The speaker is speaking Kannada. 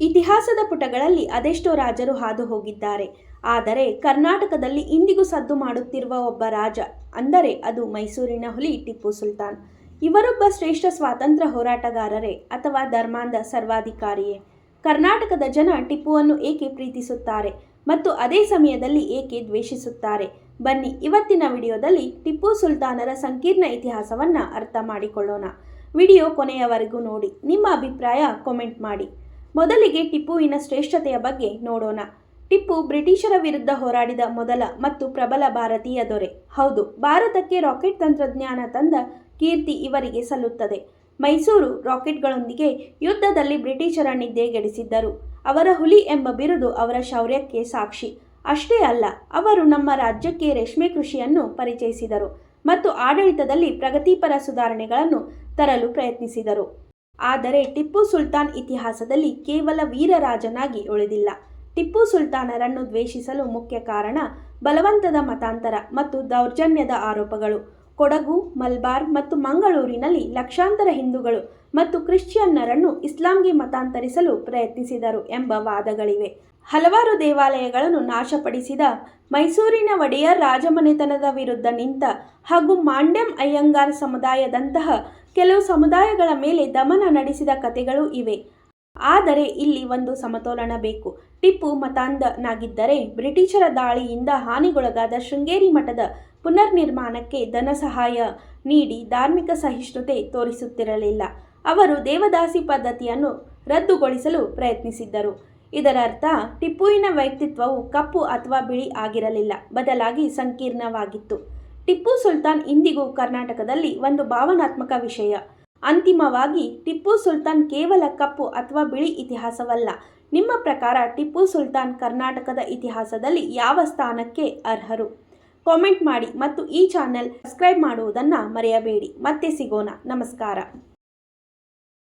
ಇತಿಹಾಸದ ಪುಟಗಳಲ್ಲಿ ಅದೆಷ್ಟೋ ರಾಜರು ಹಾದು ಹೋಗಿದ್ದಾರೆ. ಆದರೆ ಕರ್ನಾಟಕದಲ್ಲಿ ಇಂದಿಗೂ ಸದ್ದು ಮಾಡುತ್ತಿರುವ ಒಬ್ಬ ರಾಜ ಅಂದರೆ ಅದು ಮೈಸೂರಿನ ಹುಲಿ ಟಿಪ್ಪು ಸುಲ್ತಾನ್. ಇವರೊಬ್ಬ ಶ್ರೇಷ್ಠ ಸ್ವಾತಂತ್ರ್ಯ ಹೋರಾಟಗಾರರೇ ಅಥವಾ ಧರ್ಮಾಂಧ ಸರ್ವಾಧಿಕಾರಿಯೇ. ಕರ್ನಾಟಕದ ಜನ ಟಿಪ್ಪುವನ್ನು ಏಕೆ ಪ್ರೀತಿಸುತ್ತಾರೆ ಮತ್ತು ಅದೇ ಸಮಯದಲ್ಲಿ ಏಕೆ ದ್ವೇಷಿಸುತ್ತಾರೆ? ಬನ್ನಿ ಇವತ್ತಿನ ವಿಡಿಯೋದಲ್ಲಿ ಟಿಪ್ಪು ಸುಲ್ತಾನರ ಸಂಕೀರ್ಣ ಇತಿಹಾಸವನ್ನು ಅರ್ಥ ಮಾಡಿಕೊಳ್ಳೋಣ. ವಿಡಿಯೋ ಕೊನೆಯವರೆಗೂ ನೋಡಿ. ನಿಮ್ಮ ಅಭಿಪ್ರಾಯ ಕಾಮೆಂಟ್ ಮಾಡಿ. ಮೊದಲಿಗೆ ಟಿಪ್ಪುವಿನ ಶ್ರೇಷ್ಠತೆಯ ಬಗ್ಗೆ ನೋಡೋಣ. ಟಿಪ್ಪು ಬ್ರಿಟಿಷರ ವಿರುದ್ಧ ಹೋರಾಡಿದ ಮೊದಲ ಮತ್ತು ಪ್ರಬಲ ಭಾರತೀಯ ದೊರೆ. ಹೌದು, ಭಾರತಕ್ಕೆ ರಾಕೆಟ್ ತಂತ್ರಜ್ಞಾನ ತಂದ ಕೀರ್ತಿ ಇವರಿಗೆ ಸಲ್ಲುತ್ತದೆ. ಮೈಸೂರು ರಾಕೆಟ್ಗಳೊಂದಿಗೆ ಯುದ್ಧದಲ್ಲಿ ಬ್ರಿಟಿಷರ ನಿದ್ದೆಗೆಡಿಸಿದ್ದರು ಅವರ ಹುಲಿ ಎಂಬ ಬಿರುದು ಅವರ ಶೌರ್ಯಕ್ಕೆ ಸಾಕ್ಷಿ. ಅಷ್ಟೇ ಅಲ್ಲ, ಅವರು ನಮ್ಮ ರಾಜ್ಯಕ್ಕೆ ರೇಷ್ಮೆ ಕೃಷಿಯನ್ನು ಪರಿಚಯಿಸಿದರು ಮತ್ತು ಆಡಳಿತದಲ್ಲಿ ಪ್ರಗತಿಪರ ಸುಧಾರಣೆಗಳನ್ನು ತರಲು ಪ್ರಯತ್ನಿಸಿದರು. ಆದರೆ ಟಿಪ್ಪು ಸುಲ್ತಾನ್ ಇತಿಹಾಸದಲ್ಲಿ ಕೇವಲ ವೀರರಾಜನಾಗಿ ಉಳಿದಿಲ್ಲ. ಟಿಪ್ಪು ಸುಲ್ತಾನರನ್ನು ದ್ವೇಷಿಸಲು ಮುಖ್ಯ ಕಾರಣ ಬಲವಂತದ ಮತಾಂತರ ಮತ್ತು ದೌರ್ಜನ್ಯದ ಆರೋಪಗಳು. ಕೊಡಗು, ಮಲ್ಬಾರ್ ಮತ್ತು ಮಂಗಳೂರಿನಲ್ಲಿ ಲಕ್ಷಾಂತರ ಹಿಂದೂಗಳು ಮತ್ತು ಕ್ರಿಶ್ಚಿಯನ್ನರನ್ನು ಇಸ್ಲಾಂಗೆ ಮತಾಂತರಿಸಲು ಪ್ರಯತ್ನಿಸಿದರು ಎಂಬ ವಾದಗಳಿವೆ. ಹಲವಾರು ದೇವಾಲಯಗಳನ್ನು ನಾಶಪಡಿಸಿದ ಮೈಸೂರಿನ ಒಡೆಯರ್ ರಾಜಮನೆತನದ ವಿರುದ್ಧ ನಿಂತ ಹಾಗೂ ಮಾಂಡ್ಯಂ ಅಯ್ಯಂಗಾರ್ ಸಮುದಾಯದಂತಹ ಕೆಲವು ಸಮುದಾಯಗಳ ಮೇಲೆ ದಮನ ನಡೆಸಿದ ಕತೆಗಳು ಇವೆ. ಆದರೆ ಇಲ್ಲಿ ಒಂದು ಸಮತೋಲನ ಬೇಕು. ಟಿಪ್ಪು ಮತಾಂಧನಾಗಿದ್ದರೆ ಬ್ರಿಟಿಷರ ದಾಳಿಯಿಂದ ಹಾನಿಗೊಳಗಾದ ಶೃಂಗೇರಿ ಮಠದ ಪುನರ್ನಿರ್ಮಾಣಕ್ಕೆ ಧನ ಸಹಾಯ ನೀಡಿ ಧಾರ್ಮಿಕ ಸಹಿಷ್ಣುತೆ ತೋರಿಸುತ್ತಿರಲಿಲ್ಲ. ಅವರು ದೇವದಾಸಿ ಪದ್ಧತಿಯನ್ನು ರದ್ದುಗೊಳಿಸಲು ಪ್ರಯತ್ನಿಸಿದ್ದರು. ಇದರರ್ಥ, ಟಿಪ್ಪುವಿನ ವ್ಯಕ್ತಿತ್ವವು ಕಪ್ಪು ಅಥವಾ ಬಿಳಿ ಆಗಿರಲಿಲ್ಲ. ಬದಲಾಗಿ ಸಂಕೀರ್ಣವಾಗಿತ್ತು. ಟಿಪ್ಪು ಸುಲ್ತಾನ್ ಇಂದಿಗೂ ಕರ್ನಾಟಕದಲ್ಲಿ ಒಂದು ಭಾವನಾತ್ಮಕ ವಿಷಯ. ಅಂತಿಮವಾಗಿ, ಟಿಪ್ಪು ಸುಲ್ತಾನ್ ಕೇವಲ ಕಪ್ಪು ಅಥವಾ ಬಿಳಿ ಇತಿಹಾಸವಲ್ಲ. ನಿಮ್ಮ ಪ್ರಕಾರ ಟಿಪ್ಪು ಸುಲ್ತಾನ್ ಕರ್ನಾಟಕದ ಇತಿಹಾಸದಲ್ಲಿ ಯಾವ ಸ್ಥಾನಕ್ಕೆ ಅರ್ಹರು? ಕಾಮೆಂಟ್ ಮಾಡಿ ಮತ್ತು ಈ ಚಾನೆಲ್ ಸಬ್ಸ್ಕ್ರೈಬ್ ಮಾಡುವುದನ್ನು ಮರೆಯಬೇಡಿ. ಮತ್ತೆ ಸಿಗೋಣ. ನಮಸ್ಕಾರ.